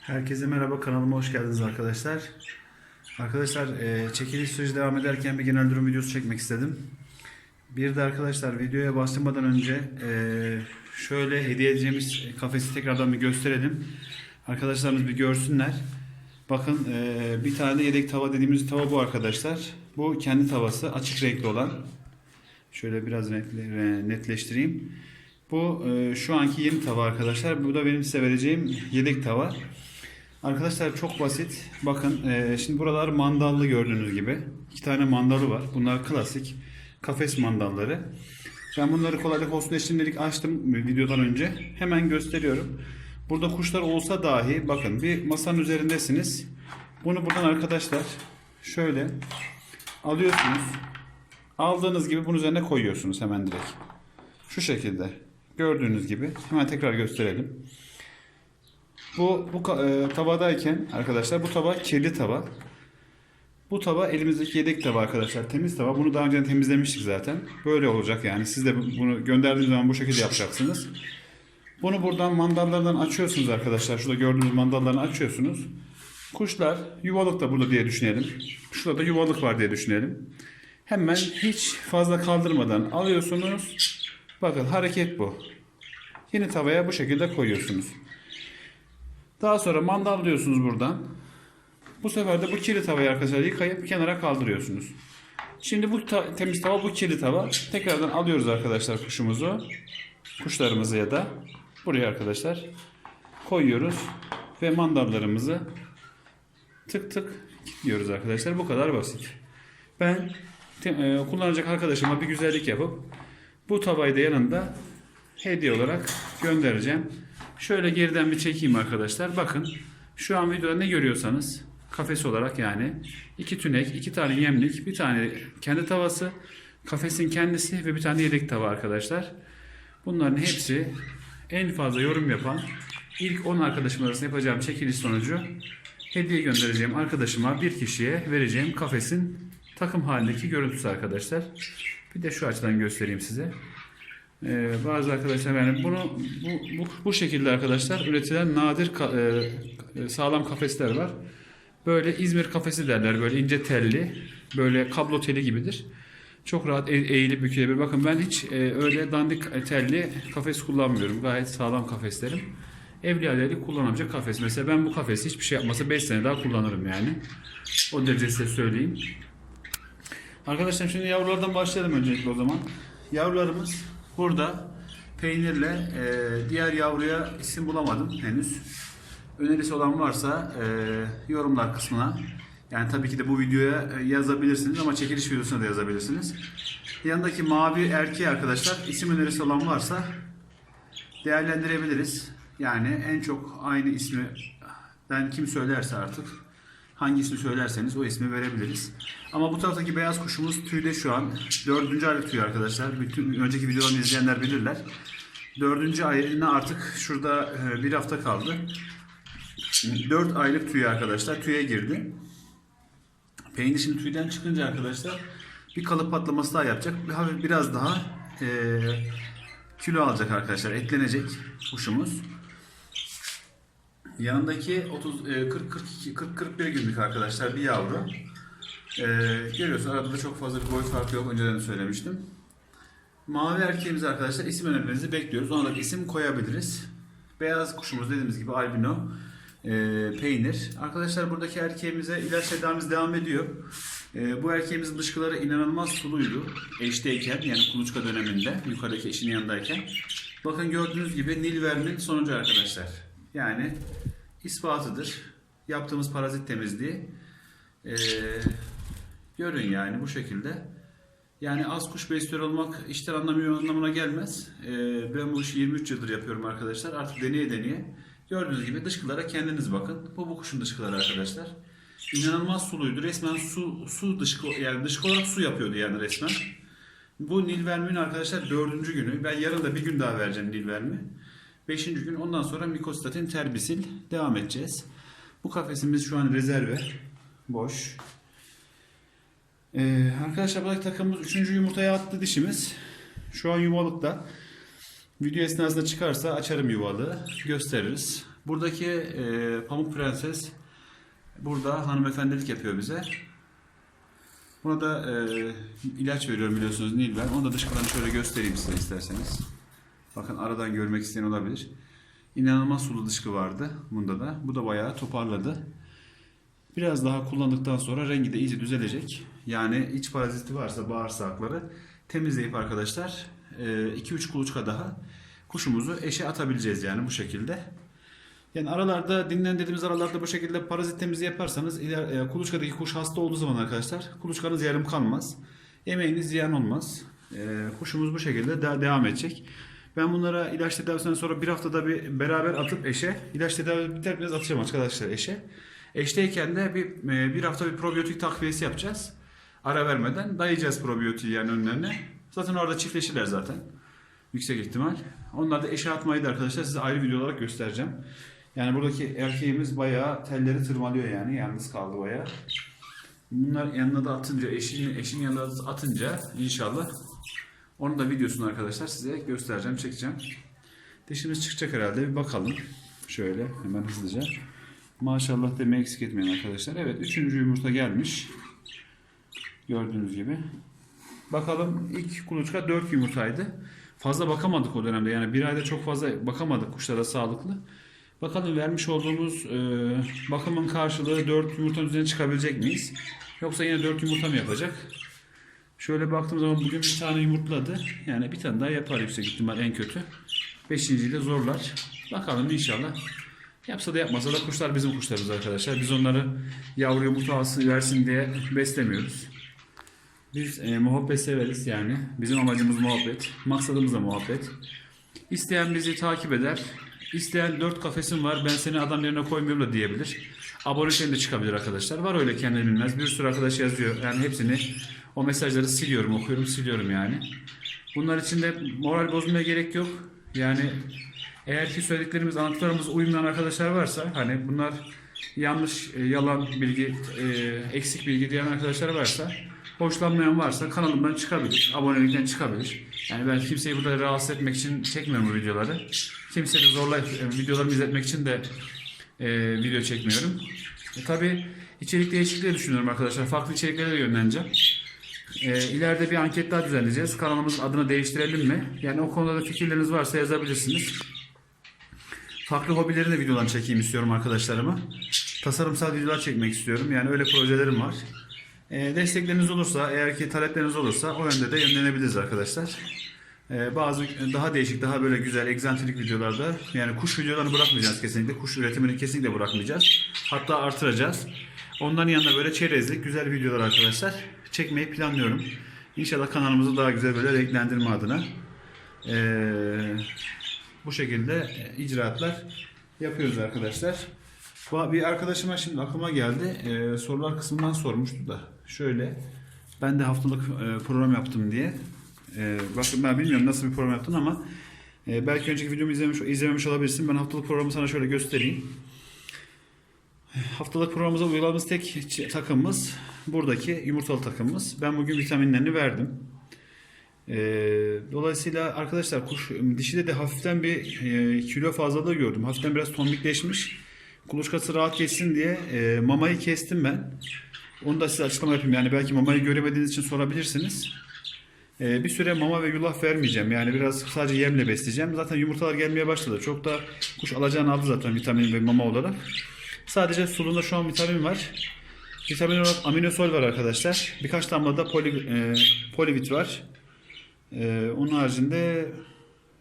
Herkese merhaba kanalıma hoş geldiniz arkadaşlar. Arkadaşlar e, çekiliş süreci devam ederken bir genel durum videosu çekmek istedim. Bir de arkadaşlar videoya başlamadan önce e, şöyle hediye edeceğimiz kafesi tekrardan bir gösterelim. Arkadaşlarımız bir görsünler. Bakın e, bir tane de yedek tava dediğimiz tava bu arkadaşlar. Bu kendi tavası açık renkli olan. Şöyle biraz renkli- netleştireyim. Bu şu anki yeni tava arkadaşlar. Bu da benim size vereceğim yedek tava. Arkadaşlar çok basit. Bakın e, şimdi buralar mandallı gördüğünüz gibi. İki tane mandalı var. Bunlar klasik kafes mandalları. Ben bunları kolaylık olsun diye şimdilik açtım videodan önce. Hemen gösteriyorum. Burada kuşlar olsa dahi bakın bir masanın üzerindesiniz. Bunu buradan arkadaşlar şöyle alıyorsunuz. Aldığınız gibi bunun üzerine koyuyorsunuz hemen direkt. Şu şekilde. Gördüğünüz gibi. Hemen tekrar gösterelim. Bu bu e, tavadayken arkadaşlar bu tava kirli tava. Bu tava elimizdeki yedek tava arkadaşlar. Temiz tava. Bunu daha önce temizlemiştik zaten. Böyle olacak yani. Siz de bu- bunu gönderdiğiniz zaman bu şekilde yapacaksınız. Bunu buradan mandallardan açıyorsunuz arkadaşlar. Şurada gördüğünüz mandallarını açıyorsunuz. Kuşlar yuvalık da burada diye düşünelim. Şurada da yuvalık var diye düşünelim. Hemen hiç fazla kaldırmadan alıyorsunuz. Bakın hareket bu. Yeni tavaya bu şekilde koyuyorsunuz. Daha sonra mandallıyorsunuz buradan. Bu sefer de bu kirli tavayı arkadaşlar yıkayıp kenara kaldırıyorsunuz. Şimdi bu ta- temiz tava bu kirli tava. Tekrardan alıyoruz arkadaşlar kuşumuzu. Kuşlarımızı ya da buraya arkadaşlar koyuyoruz ve mandallarımızı tık tık kilitliyoruz arkadaşlar. Bu kadar basit. Ben e, kullanacak arkadaşıma bir güzellik yapıp bu tavayı da yanında hediye olarak göndereceğim. Şöyle geriden bir çekeyim arkadaşlar. Bakın şu an videoda ne görüyorsanız kafes olarak yani iki tünek, iki tane yemlik, bir tane kendi tavası, kafesin kendisi ve bir tane yedek tava arkadaşlar. Bunların hepsi en fazla yorum yapan ilk 10 arkadaşım arasında yapacağım çekiliş sonucu hediye göndereceğim arkadaşıma bir kişiye vereceğim kafesin takım halindeki görüntüsü arkadaşlar. Bir de şu açıdan göstereyim size. Ee, bazı arkadaşlar yani bunu bu, bu, bu şekilde arkadaşlar üretilen nadir ka- e, sağlam kafesler var. Böyle İzmir kafesi derler böyle ince telli böyle kablo teli gibidir. Çok rahat e- eğilip bükülebilir. Bakın ben hiç e, öyle dandik telli kafes kullanmıyorum. Gayet sağlam kafeslerim. Evliyadelik kullanamayacak kafes. Mesela ben bu kafesi hiçbir şey yapmasa 5 sene daha kullanırım yani. O derece size söyleyeyim. Arkadaşlar şimdi yavrulardan başlayalım öncelikle o zaman. Yavrularımız burada peynirle e, diğer yavruya isim bulamadım henüz. Önerisi olan varsa e, yorumlar kısmına yani tabii ki de bu videoya e, yazabilirsiniz ama çekiliş videosuna da yazabilirsiniz. Yanındaki mavi erkeği arkadaşlar isim önerisi olan varsa değerlendirebiliriz. Yani en çok aynı ismi ben kim söylerse artık hangi ismi söylerseniz o ismi verebiliriz. Ama bu taraftaki beyaz kuşumuz tüyde şu an. Dördüncü aylık tüy arkadaşlar. Bütün önceki videolarımı izleyenler bilirler. Dördüncü ayına artık şurada e, bir hafta kaldı. Dört aylık tüy arkadaşlar. Tüye girdi. Peynir şimdi tüyden çıkınca arkadaşlar bir kalıp patlaması daha yapacak. Biraz daha e, kilo alacak arkadaşlar. Etlenecek kuşumuz. Yanındaki 30 e, 40 42 40 41 günlük arkadaşlar bir yavru. E, görüyorsunuz arada da çok fazla bir boy farkı yok. Önceden de söylemiştim. Mavi erkeğimiz arkadaşlar isim önermenizi bekliyoruz. Ona da isim koyabiliriz. Beyaz kuşumuz dediğimiz gibi albino e, peynir. Arkadaşlar buradaki erkeğimize ilaç tedavimiz devam ediyor. E, bu erkeğimizin dışkıları inanılmaz suluydu. Eşteyken yani kuluçka döneminde yukarıdaki eşinin yanındayken. Bakın gördüğünüz gibi Nilvermin sonucu arkadaşlar. Yani ispatıdır. Yaptığımız parazit temizliği. E, görün yani bu şekilde. Yani az kuş besliyor olmak işten anlamıyor anlamına gelmez. Ee, ben bu işi 23 yıldır yapıyorum arkadaşlar. Artık deneye deneye. Gördüğünüz gibi dışkılara kendiniz bakın. Bu bu kuşun dışkıları arkadaşlar. İnanılmaz suluydu. Resmen su su dışkı yani dışkı olarak su yapıyordu yani resmen. Bu Nilvermin arkadaşlar dördüncü günü. Ben yarın da bir gün daha vereceğim Nilvermi. Beşinci gün ondan sonra mikostatin terbisil devam edeceğiz. Bu kafesimiz şu an rezerve. Boş. Ee, arkadaşlar buradaki takımımız 3. yumurtaya attı dişimiz. Şu an yuvalıkta. Video esnasında çıkarsa açarım yuvalığı. Gösteririz. Buradaki e, Pamuk Prenses burada hanımefendilik yapıyor bize. Buna da e, ilaç veriyorum biliyorsunuz Nilver. Onu da dışkıdan şöyle göstereyim size isterseniz. Bakın aradan görmek isteyen olabilir. İnanılmaz sulu dışkı vardı bunda da. Bu da bayağı toparladı. Biraz daha kullandıktan sonra rengi de iyice düzelecek. Yani iç paraziti varsa bağırsakları temizleyip arkadaşlar 2-3 kuluçka daha kuşumuzu eşe atabileceğiz yani bu şekilde. Yani aralarda dinlendirdiğimiz aralarda bu şekilde parazit temizliği yaparsanız e, kuluçkadaki kuş hasta olduğu zaman arkadaşlar kuluçkanız yarım kalmaz. Emeğiniz ziyan olmaz. E, kuşumuz bu şekilde de- devam edecek. Ben bunlara ilaç tedavisinden sonra bir haftada bir beraber atıp eşe, ilaç tedavisi biter bitmez atacağım arkadaşlar eşe. Eşteyken de bir, e, bir hafta bir probiyotik takviyesi yapacağız. Ara vermeden dayayacağız probiyotiği yani önlerine. Zaten orada çiftleşirler zaten. Yüksek ihtimal. Onlar da eşe atmayı da arkadaşlar size ayrı video olarak göstereceğim. Yani buradaki erkeğimiz bayağı telleri tırmalıyor yani. Yalnız kaldı bayağı. Bunlar yanına da atınca, eşin, eşin yanına da atınca inşallah onun da videosunu arkadaşlar size göstereceğim, çekeceğim. Dişimiz çıkacak herhalde. Bir bakalım. Şöyle hemen hızlıca. Maşallah demeyi eksik etmeyin arkadaşlar. Evet üçüncü yumurta gelmiş. Gördüğünüz gibi. Bakalım ilk kuluçka 4 yumurtaydı. Fazla bakamadık o dönemde. Yani bir ayda çok fazla bakamadık kuşlara sağlıklı. Bakalım vermiş olduğumuz e, bakımın karşılığı 4 yumurtanın üzerine çıkabilecek miyiz? Yoksa yine 4 yumurta mı yapacak? Şöyle baktığım zaman bugün bir tane yumurtladı. Yani bir tane daha yapar yüksek ihtimal en kötü. Beşinciyi de zorlar. Bakalım inşallah. Yapsa da yapmasa da kuşlar bizim kuşlarımız arkadaşlar. Biz onları yavru yumurta alsın versin diye beslemiyoruz. Biz e, muhabbet severiz yani. Bizim amacımız muhabbet. Maksadımız da muhabbet. İsteyen bizi takip eder. İsteyen dört kafesim var ben seni adam yerine koymuyorum da diyebilir. Abonelikten de çıkabilir arkadaşlar. Var öyle kendini bilmez. Bir sürü arkadaş yazıyor. Yani hepsini o mesajları siliyorum, okuyorum, siliyorum yani. Bunlar için de moral bozmaya gerek yok. Yani eğer ki söylediklerimiz, anlattıklarımız uymayan arkadaşlar varsa hani bunlar yanlış, e, yalan bilgi, e, eksik bilgi diyen arkadaşlar varsa hoşlanmayan varsa kanalımdan çıkabilir, abonelikten çıkabilir. Yani ben kimseyi burada rahatsız etmek için çekmiyorum bu videoları. Kimseyi zorla e, videolarımı izletmek için de e, video çekmiyorum. E, tabii içerik değişikliği düşünüyorum arkadaşlar. Farklı içeriklere de yönleneceğim. E, ileride bir anket daha düzenleyeceğiz. Kanalımızın adını değiştirelim mi? Yani o konuda da fikirleriniz varsa yazabilirsiniz. Farklı hobilerini de videodan çekeyim istiyorum arkadaşlarıma. Tasarımsal videolar çekmek istiyorum. Yani öyle projelerim var. E, destekleriniz olursa, eğer ki talepleriniz olursa o yönde de yönlenebiliriz arkadaşlar. E, bazı daha değişik, daha böyle güzel, egzantrik videolarda yani kuş videolarını bırakmayacağız kesinlikle. Kuş üretimini kesinlikle bırakmayacağız. Hatta artıracağız. Onların yanında böyle çerezlik, güzel videolar arkadaşlar çekmeyi planlıyorum. İnşallah kanalımızı daha güzel böyle renklendirme adına. E, bu şekilde icraatlar yapıyoruz arkadaşlar. Bir arkadaşıma şimdi aklıma geldi. Ee, sorular kısmından sormuştu da. Şöyle. Ben de haftalık program yaptım diye. Ee, bakın ben bilmiyorum nasıl bir program yaptın ama e, belki önceki videomu izlemiş, izlememiş olabilirsin. Ben haftalık programı sana şöyle göstereyim. Haftalık programımıza uyguladığımız tek takımımız buradaki yumurtalı takımımız. Ben bugün vitaminlerini verdim. Ee, dolayısıyla arkadaşlar kuş dişide de hafiften bir e, kilo fazlalığı gördüm. Hafiften biraz tombikleşmiş. Kuluçkası rahat geçsin diye e, mamayı kestim ben. Onu da size açıklama yapayım. Yani belki mamayı göremediğiniz için sorabilirsiniz. E, bir süre mama ve yulaf vermeyeceğim. Yani biraz sadece yemle besleyeceğim. Zaten yumurtalar gelmeye başladı. Çok da kuş alacağını aldı zaten vitamin ve mama olarak. Sadece sulunda şu an vitamin var. Vitamin olarak aminosol var arkadaşlar. Birkaç damla da poli, e, polivit var. E, onun haricinde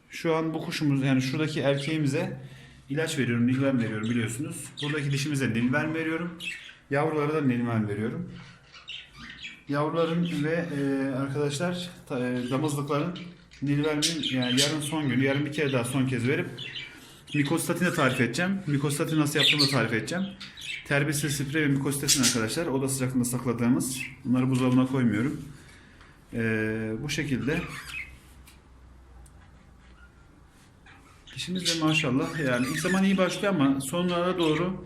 şu an bu kuşumuz yani şuradaki erkeğimize ilaç veriyorum, nilven veriyorum biliyorsunuz. Buradaki dişimize nilven veriyorum. Yavrulara da nilven veriyorum. Yavruların ve e, arkadaşlar e, damızlıkların nilvenin yani yarın son günü, yarın bir kere daha son kez verip mikostatin de tarif edeceğim. Mikostatin nasıl yaptığımı da tarif edeceğim. Terbiyesiz sprey ve mikostatin arkadaşlar. Oda sıcaklığında sakladığımız. Bunları buzdolabına koymuyorum. E, bu şekilde İşimiz de maşallah yani ilk zaman iyi başlıyor ama sonlara doğru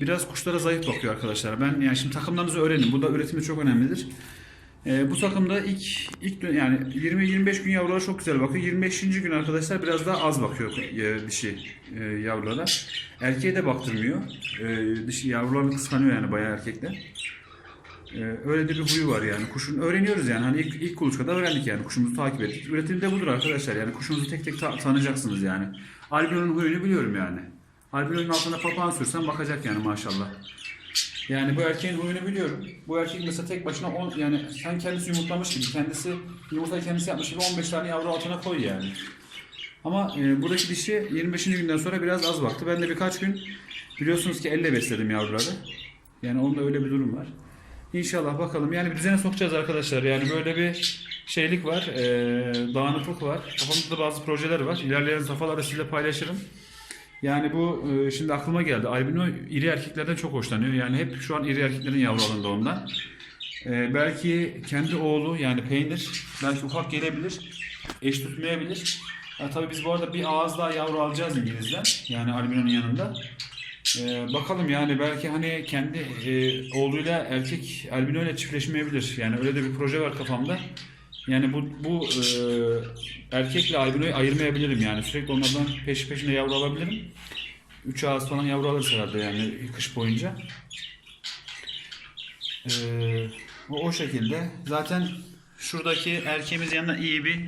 biraz kuşlara zayıf bakıyor arkadaşlar. Ben yani şimdi takımlarınızı öğrenin. Burada üretim de çok önemlidir. Ee, bu takımda ilk ilk yani 20-25 gün yavrulara çok güzel bakıyor. 25. gün arkadaşlar biraz daha az bakıyor e, dişi e, yavrulara. Erkeğe de baktırmıyor. E, dişi yavrularını kıskanıyor yani bayağı erkekler. E, öyle de bir huyu var yani. Kuşun öğreniyoruz yani. Hani ilk, ilk kuluçkada öğrendik yani. Kuşumuzu takip ettik. Üretim de budur arkadaşlar. Yani kuşunuzu tek tek ta- tanıyacaksınız yani. Albino'nun huyunu biliyorum yani. Albino'nun altına papağan sürsen bakacak yani maşallah. Yani bu erkeğin huyunu biliyorum. Bu erkek mesela tek başına 10 yani sen kendisi yumurtlamış gibi kendisi yumurtayı kendisi yapmış gibi 15 tane yavru altına koy yani. Ama e, buradaki dişi 25. günden sonra biraz az baktı. Ben de birkaç gün biliyorsunuz ki elle besledim yavruları. Yani onda öyle bir durum var. İnşallah bakalım. Yani bir düzene sokacağız arkadaşlar. Yani böyle bir şeylik var. E, dağınıklık var. Kafamızda bazı projeler var. İlerleyen safhalarda sizinle paylaşırım. Yani bu e, şimdi aklıma geldi. Albino iri erkeklerden çok hoşlanıyor. Yani hep şu an iri erkeklerin yavru alındı ondan. E, belki kendi oğlu yani peynir belki ufak gelebilir. Eş tutmayabilir. Ha, tabii biz bu arada bir ağız daha yavru alacağız İngiliz'den. Yani albinonun yanında. E, bakalım yani belki hani kendi e, oğluyla erkek albino ile çiftleşmeyebilir. Yani öyle de bir proje var kafamda. Yani bu bu e, erkekle albinoyu ayırmayabilirim yani. Sürekli onlardan peş peşine yavru alabilirim. 3 ağız falan yavru alırız herhalde yani kış boyunca. E, o, şekilde. Zaten şuradaki erkeğimiz yanına iyi bir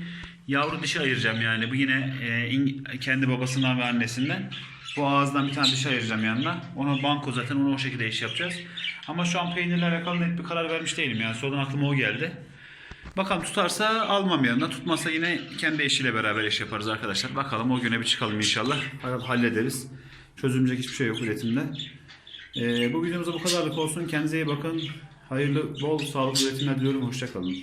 yavru dişi ayıracağım yani. Bu yine e, İng- kendi babasından ve annesinden. Bu ağızdan bir tane dişi ayıracağım yanına. Onu banko zaten onu o şekilde iş yapacağız. Ama şu an peynirle alakalı net bir karar vermiş değilim yani. Sonradan aklıma o geldi. Bakalım tutarsa almam yanına. Tutmazsa yine kendi eşiyle beraber iş yaparız arkadaşlar. Bakalım o güne bir çıkalım inşallah. Hallederiz. Çözülmeyecek hiçbir şey yok üretimde. Ee, bu videomuzda bu kadarlık olsun. Kendinize iyi bakın. Hayırlı, bol, sağlıklı üretimler diliyorum. Hoşçakalın.